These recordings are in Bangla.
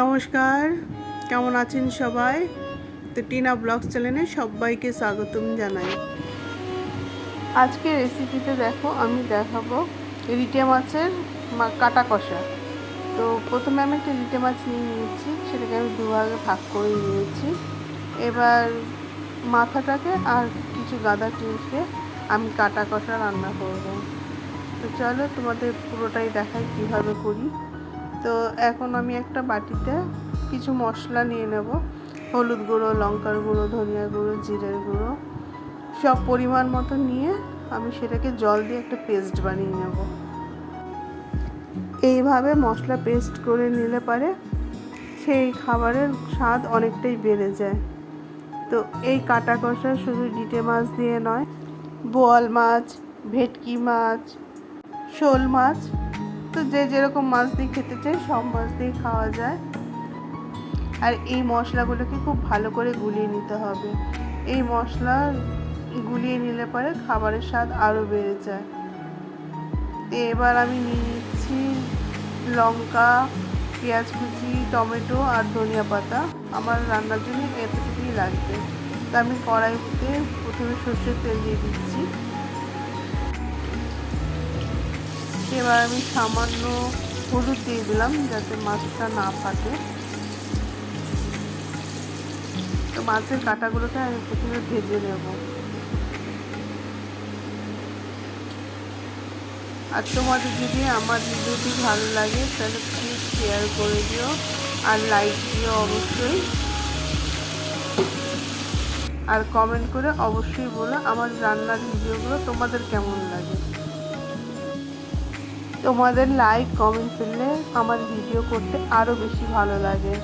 নমস্কার, কেমন আছেন সবাই? তো টিনা ব্লগস চ্যানেলে সবাইকে স্বাগতম জানাই। আজকে রেসিপিতে দেখো, আমি দেখাবো রিটে মাছের কাটা কষা। তো প্রথমে আমি একটা রিটে মাছ নিয়ে নিয়েছি, সেটাকে আমি দুভাগে ভাগ করে নিয়েছি। এবার মাথাটাকে আর কিছু গাদা চিংড়িকে আমি কাটা কষা রান্না করব। তো চলো তোমাদের পুরোটাই দেখাই কীভাবে করি। তো এখন আমি একটা বাটিতে কিছু মশলা নিয়ে নেব। হলুদ গুঁড়ো, লঙ্কার গুঁড়ো, ধনিয়া গুঁড়ো, জিরের গুঁড়ো, সব পরিমাণ মতো নিয়ে আমি সেটাকে জল দিয়ে একটা পেস্ট বানিয়ে নেব। এইভাবে মশলা পেস্ট করে নিলে পারে সেই খাবারের স্বাদ অনেকটাই বেড়ে যায়। তো এই কাটা কষা শুধু ডিটে মাছ দিয়ে নয়, বোয়াল মাছ, ভেটকি মাছ, শোল মাছ তো যে যেরকম মাছ দিয়ে খেতে চায়, সব মাছ দিয়ে খাওয়া যায়। আর এই মশলাগুলোকে খুব ভালো করে গুলিয়ে নিতে হবে। এই মশলা গুলিয়ে নিলে পরে খাবারের স্বাদ আরও বেড়ে যায়। তো এবার আমি নিয়ে নিচ্ছি লঙ্কা, পেঁয়াজ কুচি, টমেটো আর ধনিয়া পাতা। আমার রান্নার জন্য এতটুকুই লাগবে। তো আমি কড়াইতে প্রথমে সর্ষের তেল দিয়ে দিচ্ছি। এবার আমি সামান্য হলুদ দিয়ে দিলাম যাতে মাছটা না ফাটে। তো মাছের কাঁটাগুলোকে আমি প্রথমে ভেজে নেব। আর তোমাদের যদি আমার ভিডিওটি ভালো লাগে, তাহলে প্লিজ শেয়ার করে দিও আর লাইক দিও অবশ্যই। আর কমেন্ট করে অবশ্যই বলো আমার রান্নার ভিডিওগুলো তোমাদের কেমন লাগে। তোমাদের লাইক কমেন্ট পেলে আমার ভিডিও করতে আরও বেশি ভালো লাগে।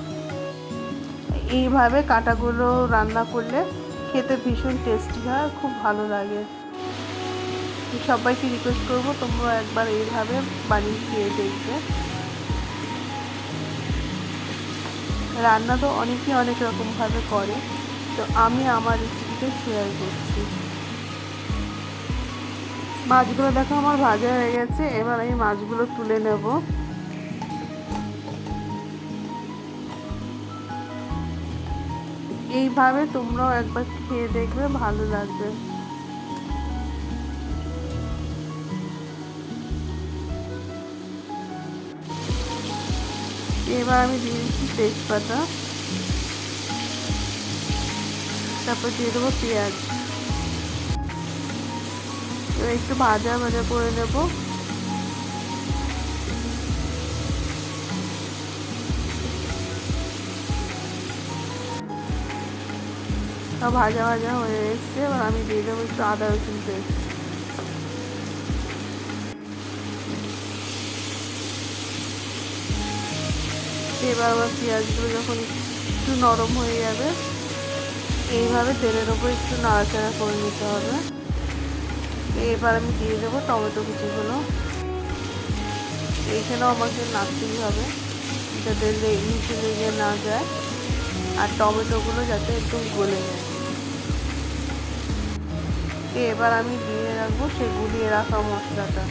এইভাবে কাটাগুলো রান্না করলে খেতে ভীষণ টেস্টি হয়, খুব ভালো লাগে। সবাইকে রিকোয়েস্ট করব তোমরা একবার এইভাবে বানিয়ে খেয়ে দেখবে। রান্না তো অনেকেই অনেক রকমভাবে করে, তো আমি আমার রেসিপিটা শেয়ার করছি। মাছগুলো দেখো, আমার ভাজা হয়ে গেছে। এবার আমি মাছগুলো তুলে নেব। এইভাবে তোমরাও একবার খেয়ে দেখবে, ভালো লাগবে। এবার আমি দিয়ে দিচ্ছি তেজপাতা। তারপর দিয়ে দেবো পেঁয়াজ। এবার একটু ভাজা ভাজা করে নেব। ভাজা ভাজা হয়ে এসছে, এবার আমি দিয়ে দেবো একটু আদা রসুন পেস্ট। এবার আমার পেঁয়াজগুলো যখন একটু নরম হয়ে যাবে, এইভাবে তেলের ওপর একটু নাড়াচাড়া করে নিতে হবে। এবার আমি দিয়ে দেবো টমেটো কুচিগুলো। এইখানেও আমাকে নাড়তেই হবে, যাতে নিচে লেগে না যায়। আর টমেটোগুলো যাতে একটু গলে যায়। এবার আমি দিয়ে রাখব সেই গুলিয়ে রাখা মশলাটা।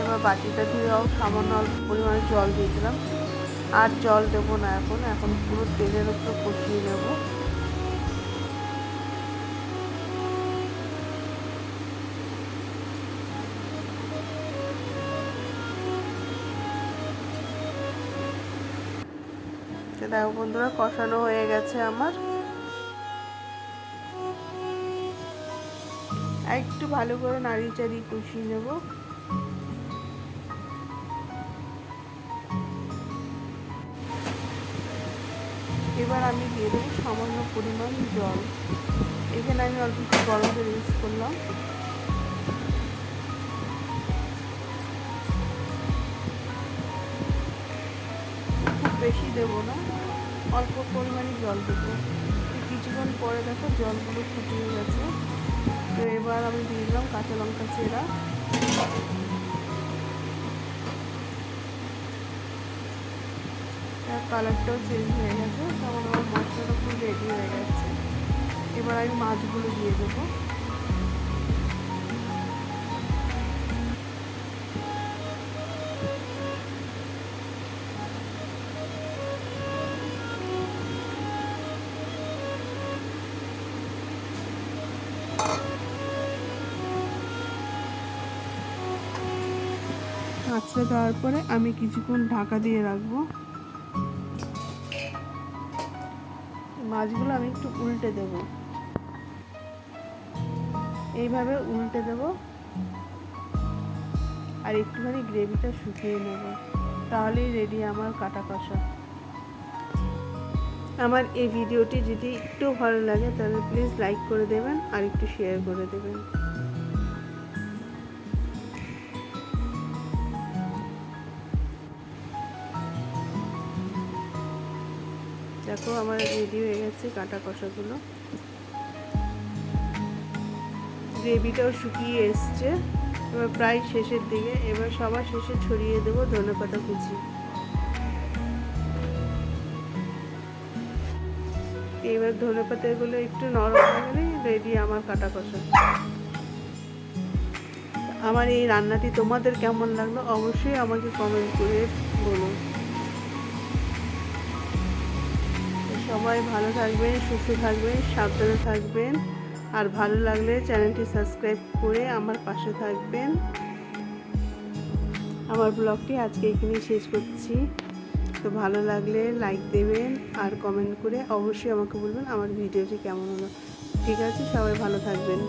এবার বাটিটা ধুয়েও সামান্য অল্প পরিমাণে জল দিয়ে দিলাম আর জল দেবো না এখন এখন পুরো তেলের উপর কষিয়ে নেব। দেখো বন্ধুরা, কষানো হয়ে গেছে আমার। একটু ভালো করে নাড়িয়ে চাড়িয়ে কষিয়ে নেব। এবার আমি দিয়ে দেবো সামান্য পরিমাণ জল। এখানে আমি অল্প একটু গরম জল ইউজ করলাম। বেশি দেবো না। অল্প পরিমাণে জল দেবো। কিছুক্ষণ পরে দেখো জলগুলো ফুটিয়ে গেছে। তো এবার আমি দিয়ে দিলাম কাঁচা লঙ্কা চেরা। কালারটাও চেঞ্জ হয়ে গেছে। তখন আমার মশলাটা পুরো রেডি হয়ে গেছে। এবার আমি মাছগুলো দিয়ে দেবো। আঁচড়ে দেওয়ার পরে আমি কিছুক্ষণ ঢাকা দিয়ে রাখব। মাছগুলো আমি একটু উল্টে দেব। এইভাবে উল্টে দেব। আর একটুখানি গ্রেভিটা শুকিয়ে নেব। তাহলেই রেডি আমার কাটা কষা। আমার এই ভিডিওটি যদি একটু ভালো লাগে, তাহলে প্লিজ লাইক করে দেবেন আর একটু শেয়ার করে দেবেন। দেখো আমার রেডি হয়ে গেছে কাটা কষাগুলো। গ্রেভিটাও শুকিয়ে এসছে। এবার প্রায় শেষের দিকে, এবার সবার শেষে ছড়িয়ে দেবো ধনে পাতা কুচি। এবার ধনে পাতাগুলো একটু নরম হয়ে গেলে রেডি আমার কাটা কষা। আমার এই রান্নাটি তোমাদের কেমন লাগল অবশ্যই আমাকে কমেন্ট করে বলো। সবাই ভালো থাকবেন, সুস্থ থাকবেন, সাবধানে থাকবেন। আর ভালো লাগলে চ্যানেলটি সাবস্ক্রাইব করে আমার পাশে থাকবেন। আমার ব্লগটি আজকে এখানেই শেষ করছি। তো ভালো লাগলে লাইক দেবেন আর কমেন্ট করে অবশ্যই আমাকে বলবেন আমার ভিডিওটি কেমন হলো। ঠিক আছে, সবাই ভালো থাকবেন।